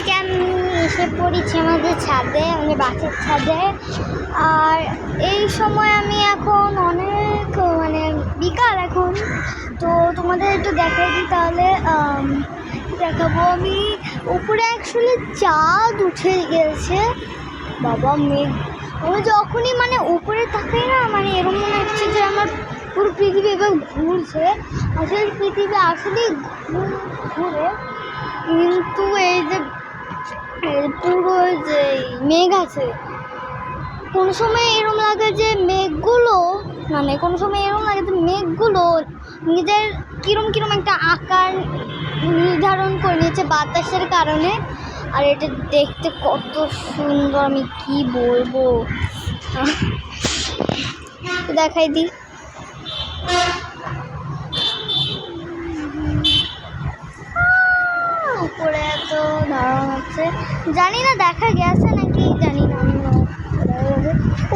আজকে আমি এসে পড়েছি আমাদের ছাদে মানে বাসের ছাদে। আর এই সময় আমি এখন অনেক মানে বিকাল এখন। তো তোমাদের একটু দেখাই দিই তাহলে দেখাবো আমি। উপরে অ্যাকচুয়ালি চাঁদ উঠে গেছে। বাবা মেঘ। আমি যখনই মানে উপরে তাকাই না মানে এরকম মনে হচ্ছে যে আমার পুরো পৃথিবী এবার ঘুরছে। আসলে পৃথিবী আসলেই ঘুরে। কিন্তু এই যে পুরো যে মেঘ আছে, কোনো সময় এরকম লাগে যে মেঘগুলো মানে কোনো সময় এরকম লাগে যে মেঘগুলো নিজের কিরম কিরম একটা আকার নির্ধারণ করে নিয়েছে বাতাসের কারণে, আর এটা দেখতে কত সুন্দর, আমি কি বলব? দেখাই দিই। উপরে এত দাঁড়ানো হচ্ছে জানি না দেখা গেছে নাকি, জানি না।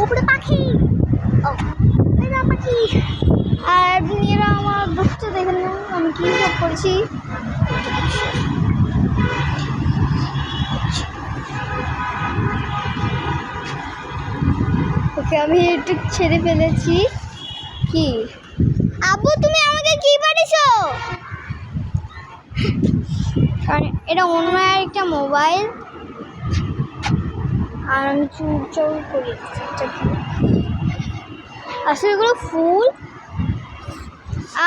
উপরে পাখি! পাখি! আর এরা আমার বুঝতে দেখেন না, আমি কি সব করছি। ওকে, আমি একটু ছেড়ে ফেলেছি। কি? আব্বু, তুমি আমাকে কি পাঠিয়েছো কারণ এটা অন্য একটা মোবাইল। আর আমি চুপ চুপ করে আসলে এগুলো ফুল।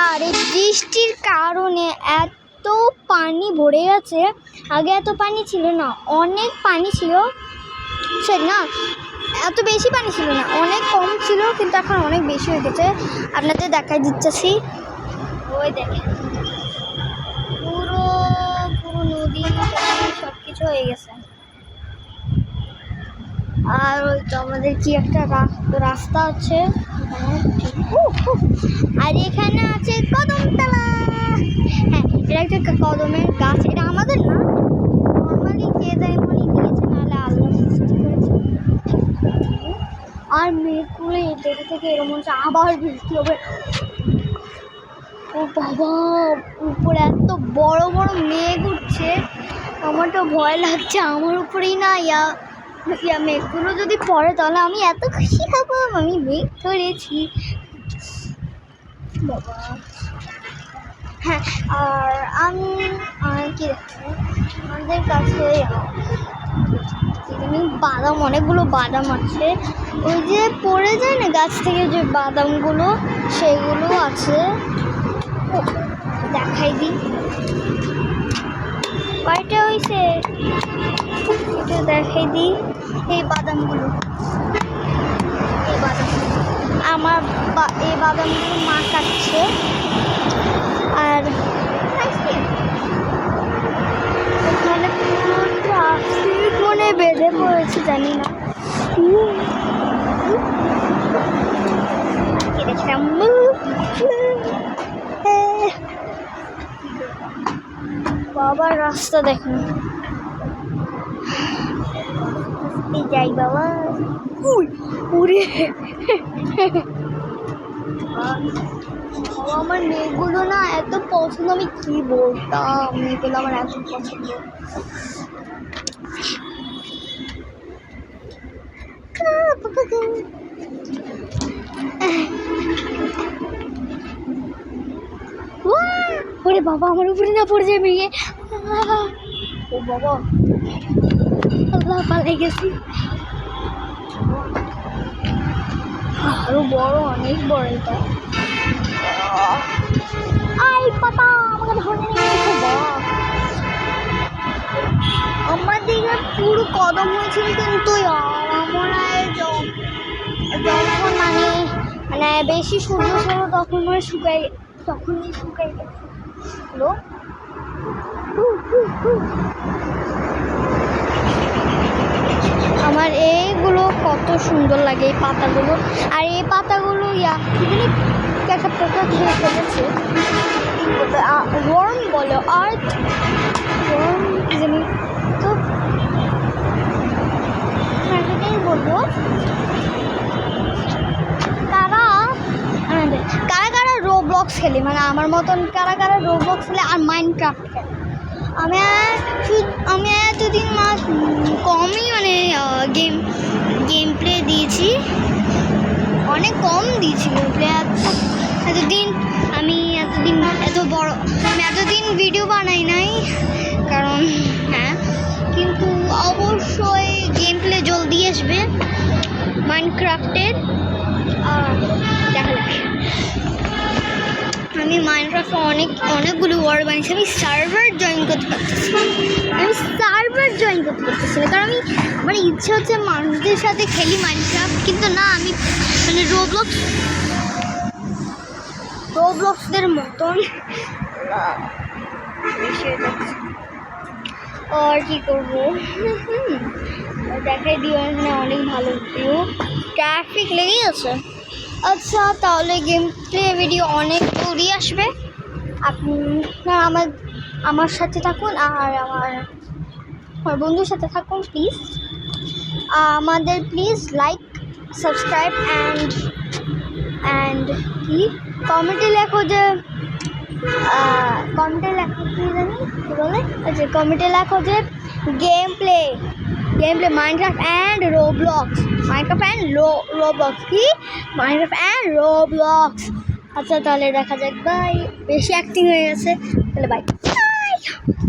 আর এই বৃষ্টির কারণে এত পানি ভরে গেছে, আগে এত পানি ছিল না, অনেক পানি ছিল। সে না, এত বেশি পানি ছিল না, অনেক কম ছিল, কিন্তু এখন অনেক বেশি হয়ে গেছে। আপনাদের দেখাই দিচ্ছি। ওই দেখেন। নদী সব কিছু হয়ে গেছে। আর ওই তো আমাদের কি একটা রাস- রাস্তা আছে। আর এখানে আছে কদমতলা। হ্যাঁ এটা একটা কদমের গাছ। এটা আমাদের না। নর্মালি কে দেয় মনে দিয়েছে নাহলে আল্লাহ সৃষ্টি করেছে। আর মেঘগুলো এদের থেকে এরকম হচ্ছে, আবার বৃষ্টি হবে। ও বাবা, উপরে এত বড় বড় মেঘ উঠছে। আমার তো ভয় লাগছে, আমার উপরেই না, ইয়া ইয়া মেঘগুলো যদি পড়ে তাহলে আমি এত খুশি হব, আমি মেঘ ধরেছি। বাবা। হ্যাঁ আর আমি কি আমাদের কাছে বাদাম, অনেকগুলো বাদাম আছে। ওই যে পড়ে যায় না, গাছ থেকে যে বাদামগুলো, সেগুলো আছে। দেখাই দিই। কয়টা হয়েছে এটা দেখাই দিই। এই বাদামগুলো। এই বাদাম আমার এই বাদামগুলো মা কাটছে। আর ওখানে মনে বেঁধে পড়েছে, জানি না। দেখলাম? বাবার রাস্তা দেখুন। যাই বাবা। উড়ে। বাবা, আমার মেয়েগুলো না এত পছন্দ আমি কি বলতাম? মেয়েগুলো আমার এত পছন্দ। ওরে বাবা, আমার উপরে না পড়ে যাবে ইয়ে ও বাবা। আল্লাহ, পালাই গেছি। আরও বড়, অনেক বড় এটা! আই পাতা আমাকে ধরে নিয়ে আমার দিকে পুরো কদম হয়েছিল কিন্তু আমরা যখন মানে মানে বেশি সূর্য ছিল তখন মানে শুকাই তখনই শুকাই গেছিল হু। আমার এইগুলো কত সুন্দর লাগে, এই পাতাগুলো। আর এই পাতাগুলো, ইয়া কি একটা পোকা খেয়ে ফেলেছে। ওয়ার্ম বলে আর্থ ওয়ার্ম তো বলব কারা আমাদের কারা কারা রোবলক্স খেলে মানে আমার মতন কারা কারা রোবলক্স খেলে আর মাইনক্রাফট খেলে। আমি আর আমি এতদিন মাস কমই মানে গেম গেম প্লে দিয়েছি। অনেক কম দিয়েছি গেম প্লে এতদিন আমি এতদিন এত বড় আমি এতদিন ভিডিও বানাই নাই, কারণ হ্যাঁ। কিন্তু অবশ্যই গেম প্লে জলদি আসবে মাইনক্রাফটের দেখা আমি মাইনক্রাফটে অনেক, অনেকগুলো ওয়ার্ড বানিয়েছি। আমি সার্ভার জয়েন করতে পারতেছি আমি সার্ভার জয়েন করতে পারতেছি না। কারণ আমি, আমার ইচ্ছে হচ্ছে মানুষদের সাথে খেলি মাইনক্রাফট কিন্তু না, আমি মানে রোবলক্স রোবলক্সদের মতন। আর কি করব? দেখাই দিও এখানে অনেক ভালো ট্রাফিক লেগেই আছে। আচ্ছা তাহলে গেম প্লে ভিডিও অনেক দূরই আসবে। আপনি আমার আমার সাথে থাকুন আর আমার আমার বন্ধুর সাথে থাকুন প্লিজ আমাদের please like subscribe and and কি? কমেন্টে লেখো যে কমেন্টে লেখো কি জানি? বলে? আচ্ছা কমেন্টে লেখো যে game play game play Minecraft and Roblox Minecraft and Roblox কি? মাইনক্রাফট অ্যান্ড রোবলক্স আচ্ছা তাহলে দেখা যাক। বাই বেশি অ্যাক্টিং হয়ে গেছে। তাহলে বাই